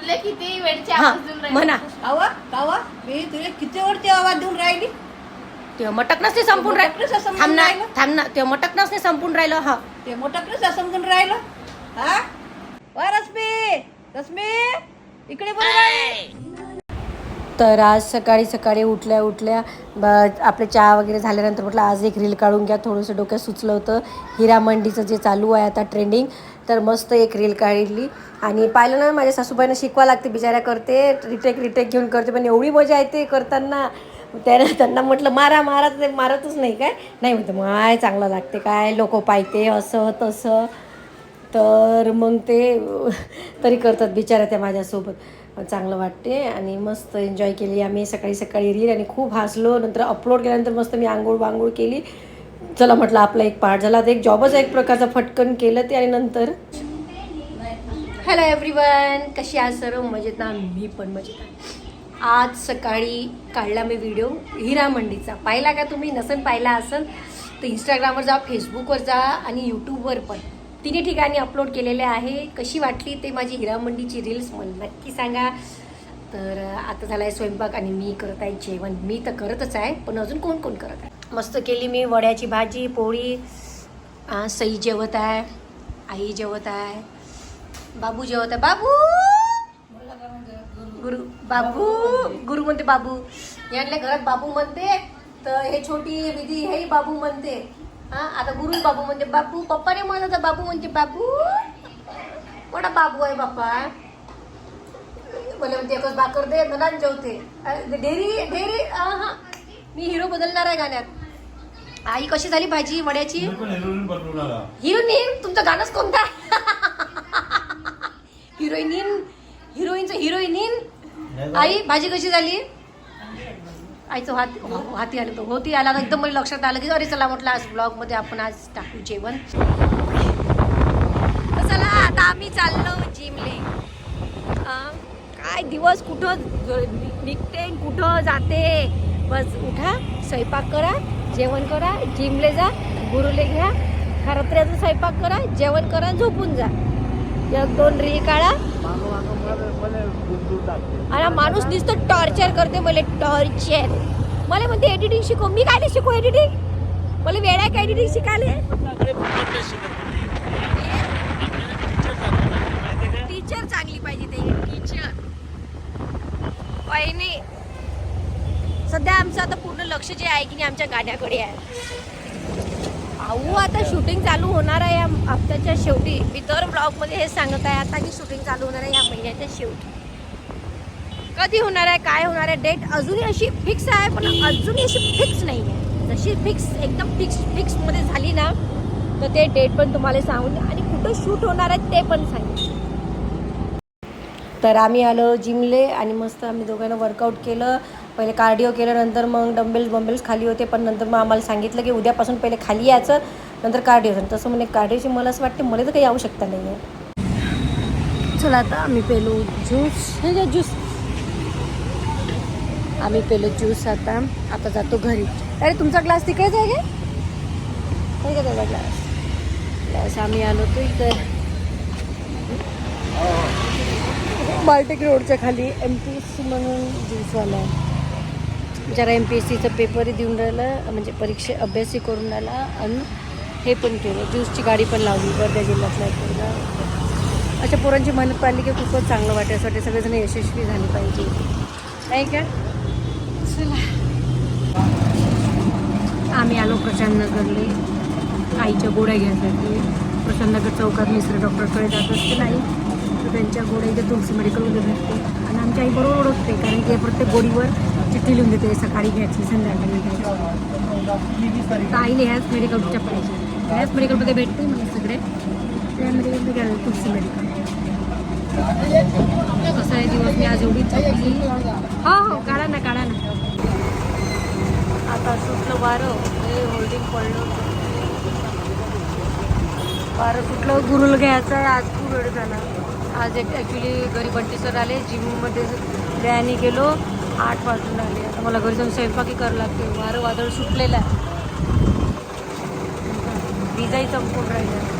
तुला किती वेळची हा आवाज देऊन राहिली? म्हणा. कावा कावा मी तुला किती वरती आवाज देऊन राहिली? ते मटकनच नाही संपून राहिलं. संपून थांब ना राहिलं. थांब ना ते नाही संपून राहिलं हा. ते मोठं समजून राहिलं? हा? वा रश्मी! रश्मी! इकडे बघ तर आज सकाळी सकाळी उठल्या उठल्या ब आपले चहा वगैरे झाल्यानंतर म्हटलं आज एक रील काढून घ्या. थोडंसं डोक्यात सुचलं होतं हिरा मंडीचं जे चालू आहे आता ट्रेंडिंग तर मस्त एक रील काढली. आणि पाहिलं ना माझ्या सासूबाईंना शिकवा लागते बिचाऱ्या करते रिटेक रिटेक घेऊन करते पण एवढी मजा येते करताना. त्यानं त्यांना म्हटलं मारा मारा ते मारतच नाही काय? नाही म्हणते माय चांगलं लागते काय? लोक पाहते असं तसं. तर मग ते तरी करतात बिचाऱ्या त्या माझ्यासोबत. चांगलं वाटते आणि मस्त एन्जॉय केली आम्ही. सकाळी सकाळी रील आणि खूप हसलो. नंतर अपलोड केल्यानंतर मस्त मी आंघोळ बांघोळ केली. चला म्हटलं आपला एक पार्ट झाला. आता एक जॉबच एक प्रकारचा फटकन केलं ते आणि नंतर. हॅलो एव्हरीवन कशी आज सर्व मजेत ना? मी पण मजेत आज सकाळी काढला मी व्हिडिओ हिरा मंडीचा. पाहिला का तुम्ही? नसेल पाहिला असेल तर इंस्टाग्रामवर जा फेसबुकवर जा आणि यूट्यूबवर पण. तिन्ही ठिकाणी अपलोड केलेले आहे. कशी वाटली ते माझी हिरामंडीची रील्स मला नक्की सांगा. तर आता झाला आहे स्वयंपाक आणि मी करत आहे जेवण. मी तर करतच आहे पण अजून कोण कोण करत आहे? मस्त केली मी वड्याची भाजी पोळी सई जेवत आहे आई जेवत आहे बाबू जेवत आहे. बाबू! गुरु बाबू! गुरु म्हणते बाबू. यांच्या घरात बाबू म्हणते तर हे छोटी विधी हे बाबू म्हणते. हा आता गुरु बाबू म्हणते बाबू पप्पाने म्हणत होता बाबू म्हणते बाबू मोठा बाबू आहे बाप्पा. बोले म्हणते एकच भाकर दे नदान जेवते. डेरी डेरी हा. मी हिरो बदलणार आहे गाण्यात. आई कशी झाली भाजी वड्याची? हिरोईन तुमचं गाणंच कोणता? हिरोईन हिरोईनचं हिरोईन आई भाजी कशी झाली? आईचं हात हो- हाती आलं तर होती. आला एकदम मला लक्षात आलं की अरे चला म्हटलं आज ब्लॉगमध्ये आपण आज टाकू जेवण. चला आता आम्ही चाललो जिमले. काय दिवस कुठं निघते आणि कुठं जाते? बस उठा स्वयंपाक करा जेवण करा जिमले जा गुरुले घ्या. खरत्र्याचा स्वयंपाक करा जेवण करा झोपून जा. एक दोन रील काढा. आणि माणूस नुसतं टॉर्चर करते मला टॉर्चर मला म्हणते एडिटिंग शिकव. मी काय शिकू एडिटिंग मला वेळ आहे का एडिटिंग शिकायला? टीचर चांगली पाहिजे ते. टीचर नाही सध्या आमचं आता पूर्ण लक्ष जे आहे की नाही आमच्या गाण्याकडे आहे. अहो आता शूटिंग चालू होणार आहे या हप्त्याच्या शेवटी. मी दर ब्लॉगमध्ये हे सांगत आहे आता की शूटिंग चालू होणार आहे या महिन्याच्या शेवटी. कधी होणार आहे काय होणार आहे डेट अजूनही अशी फिक्स आहे पण अजूनही अशी फिक्स नाही आहे. जशी फिक्स एकदम फिक्स फिक्समध्ये झाली ना तर ते डेट पण तुम्हाला सांगून आणि कुठं शूट होणार आहे ते पण सांगेल तर आम्ही आलो जिमले आणि मस्त आम्ही दोघांना वर्कआउट केलं. पहिले कार्डिओ केल्यानंतर मग डंबेल्स बंबेल्स खाली होते पण नंतर मग आम्हाला सांगितलं की उद्यापासून पहिले खाली यायचं नंतर कार्डिओ तसं म्हणजे कार्डिओची मला असं वाटते मला तर काही आवश्यकता नाही आहे चला आता आम्ही पेलो ज्यूस हे ज्यूस आम्ही पेलो ज्यूस आता. आता जातो घरी. अरे तुमचा ग्लास तिकडेच आहे का? काय का त्याचा ग्लास ग्लास आम्ही आलो तो इथं बाल्टिक रोडच्या खाली एम पी एस सी म्हणून ज्यूसवाला आहे. जरा एम पी एस सीचं पेपरही देऊन राहिलं म्हणजे परीक्षे अभ्यासही करून राहिला आणि हे पण केलं. ज्यूसची गाडी पण लावली वर्धा जिल्ह्यातल्या एकदा अशा पोरांची मेहनत पाहिली की खूपच चांगलं वाटतं असं वाटते. सगळेजण यशस्वी झाले पाहिजे. नाही का? चला. आम्ही आलो प्रशांत आईच्या गोळ्या घ्यायसाठी. प्रशांत चौकात मिश्र डॉक्टरकडे जात असते नाही तर त्यांच्या गोड्या इथे तुलसी मेडिकलमध्ये भेटते आणि आमची आई बरोबर ओळखते कारण की प्रत्येक गोळीवर चिठ्ठी लिहून देते सकाळी घ्यायची संध्याकाळी घ्यायची. तर ह्याच मेडिकलच्या पाहिजे ह्याच मेडिकलमध्ये भेटते मला सगळे. त्या मेडिकलमध्ये घ्यायला तुलसी मेडिकल कसं आहे दिवस? मी आज एवढी थकली. हो हो काढा ना काढा ना. आता सुटलं वारं. हे होल्डिंग पडलं वारं सुटलं. गुरुल घ्यायचं आहे. आज खूप वेळ झाला आज एक ॲक्च्युली घरी बंटी सर आले. जिममध्ये व्यायाने गेलो. आठ वाजून आले आता मला घरी जाऊन स्वयंपाकी करावं लागते. वारं वादळ सुटलेलं आहे. विजाही चमकून राहिलं.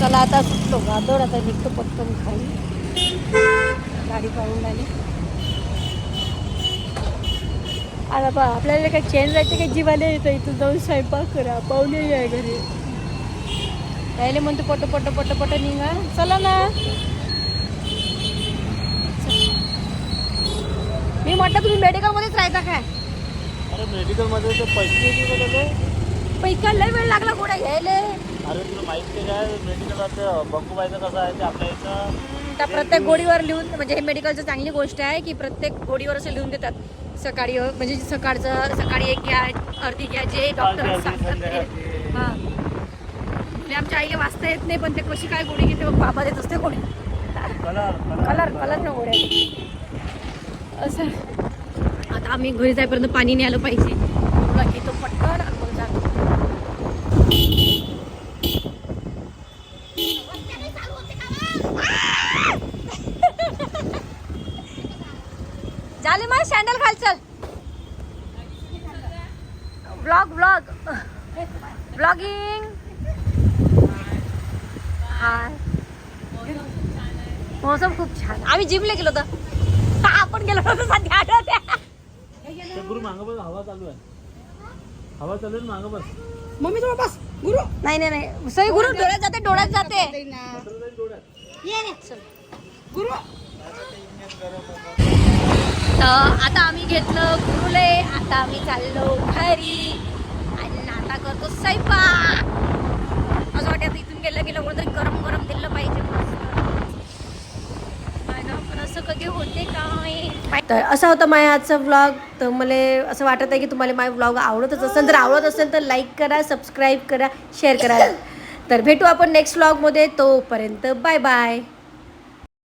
चला आता सुटलो. वादळ आता निघतो पटकन खाली. गाडी पाहून आली आता बा आपल्याला काही चेंज जायचं काही जीवाला येतं? इथून जाऊन स्वयंपाक करा. पाहुणे आहे घरी. त्याला म्हणतो पट पट पट पट निघा. चला ना मी म्हटलं तुम्ही मेडिकलमध्येच राहता काय? अरे मेडिकलमध्ये पैसे किती बघा पैका लय वेळ लागला गोड्या घ्यायला. अरे तुला माहिती आहे काय मेडिकल कसं आहे ते आपल्या इथं. त्या प्रत्येक गोडीवर लिहून म्हणजे हे मेडिकलचं चांगली गोष्ट आहे की प्रत्येक गोडीवर असं लिहून देतात. सकाळी म्हणजे सकाळचं सकाळी एक घ्या अर्धी घ्या जे डॉक्टर अर्धी, सांगतात ते. संध्याकाळची. हां. म्हणजे आमच्या आईला वाचता येत नाही पण ते कशी काय गोडी घेते मग बाबा देत असते गोडी कलर कलर कलर ना गोड्या असं. आता आम्ही घरी जायपर्यंत पाणी नाही पाहिजे. तुला घेतो पटकन आणि मग जातो झाले मग सँडल खाल चल. ब्लॉग ब्लॉग ब्लॉगिंग हाय मौसम खूप छान आम्ही जिमला गेलो होतो. आपण गेलो होतो सध्या. आठवत्या ते गुरु मागं बस हवा चालू आहे. हवा चालू आहे मागं बस. मम्मी जवळ बस. गुरु. नाही नाही नाही. सई गुरु डोळ्यात जाते डोळ्यात जाते. ये रे. गुरु. तर आता आम्ही घेतलं गुरुले आता आम्ही चाललो घरी. आणि आता करतो स्वयंपाक. असं वाटतं इथून गेलं गेलं कुठं गरम गरम दिलं पाहिजे. मस्त असं कधी होते का तर असा होता माझ्या आजचा व्लॉग तर मला असं वाटत आहे की तुम्हाला माझा व्लॉग आवडतच असेल. जर आवडत असेल तर लाईक करा सबस्क्राईब करा शेअर करा. तर भेटू आपण नेक्स्ट व्लॉगमध्ये तोपर्यंत बाय बाय